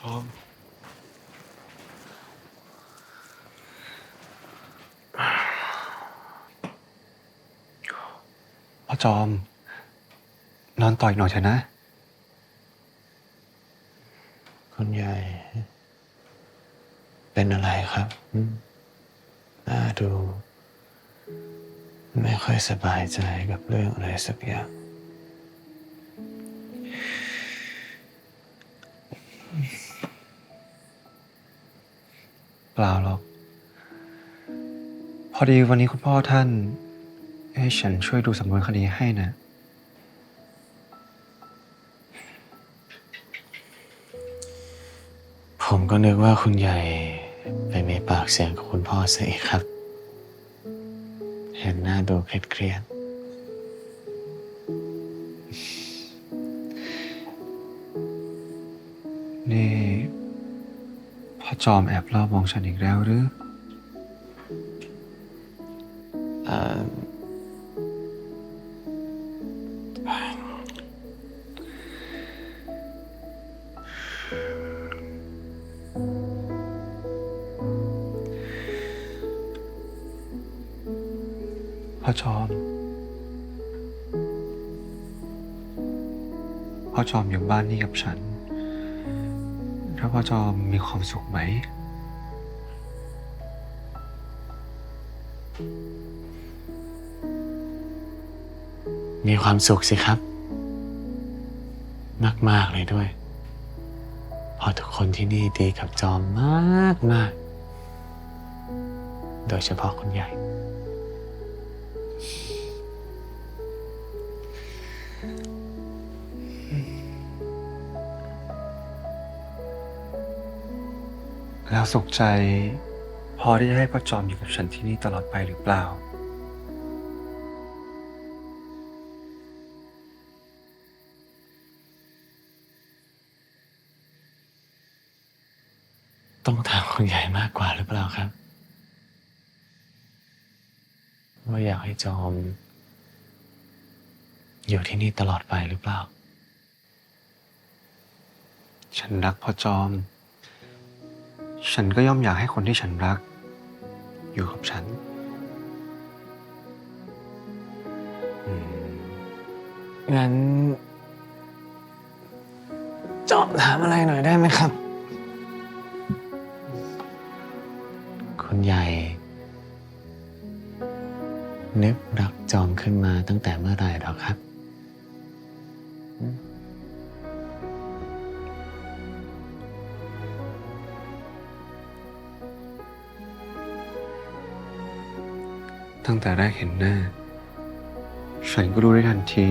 จอมพ่อจอม นอนต่อยหน่อยเถอะนะ คุณยายเป็นอะไรครับอืมน่าดู ไม่ค่อยสบายใจกับเรื่องอะไรสักอย่าง ล่าหรอก พอดีวันนี้คุณพ่อท่าน ให้ฉันช่วยดูสำนวนคดีให้นะ ผมก็นึกว่าคุณใหญ่ไปมีปากเสียงกับคุณพ่อซะอีกครับ เห็นหน้าดูเครียดนี่ พ่อจอมแอบลอบมองฉันอีกแล้วหรืออพ่อจอมพ่อจอมอยู่บ้านนี้กับฉัน แล้วพ่อจอมมีความสุขไหม มีความสุขสิครับ มากๆเลยด้วยเพราะทุกคนที่นี่ดีกับจอมมากมาก โดยเฉพาะคุณใหญ่ แล้วสุขใจ พอที่จะให้พ่อจอมอยู่กับฉันที่นี่ตลอดไปหรือเปล่า ต้องถามคุณใหญ่มากกว่าหรือเปล่าครับ ว่าอยากให้จอม อยู่ที่นี่ตลอดไปหรือเปล่า ฉันรักพ่อจอม ฉันก็ย่อมอยากให้คนที่ฉันรัก อยู่กับฉันอืมงั้นจอมถามอะไรหน่อยได้ไหมครับ คุณใหญ่ นึกรักจอมขึ้นมาตั้งแต่เมื่อไหร่หรอครับ ตั้งแต่แรกเห็นหน้า ฉันก็รู้ได้ทันที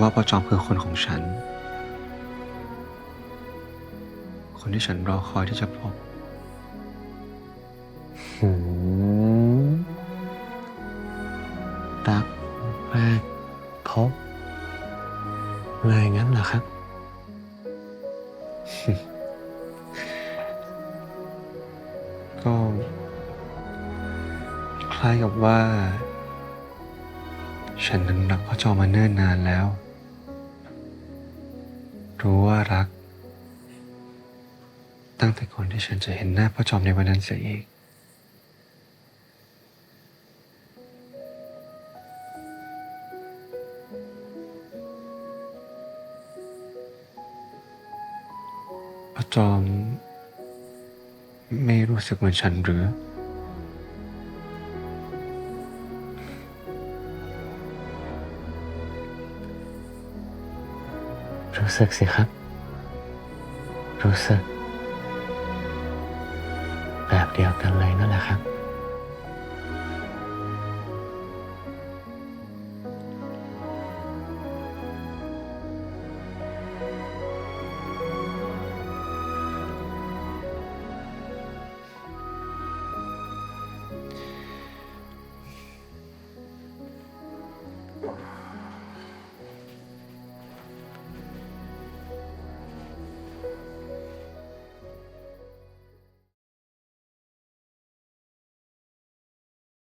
ว่าพ่อจอมคือคนของฉัน คนที่ฉันรอคอยที่จะพบหืมรักแรกพบเลยงั้นเหรอครับ ก็ค ล้ายกับว่า ฉันนั้นรักพ่อจอมมาเนิ่นนานแล้ว รู้ว่ารัก ตั้งแต่ก่อนที่ฉันจะเห็นหน้าพ่อจอมในวันนั้นเสียอีกพ่อจอมไม่รู้สึกเหมือนฉันหรือ้สึกสิครับ รู้สึก แบบเดียวกันเลยนั่นแหละครับ you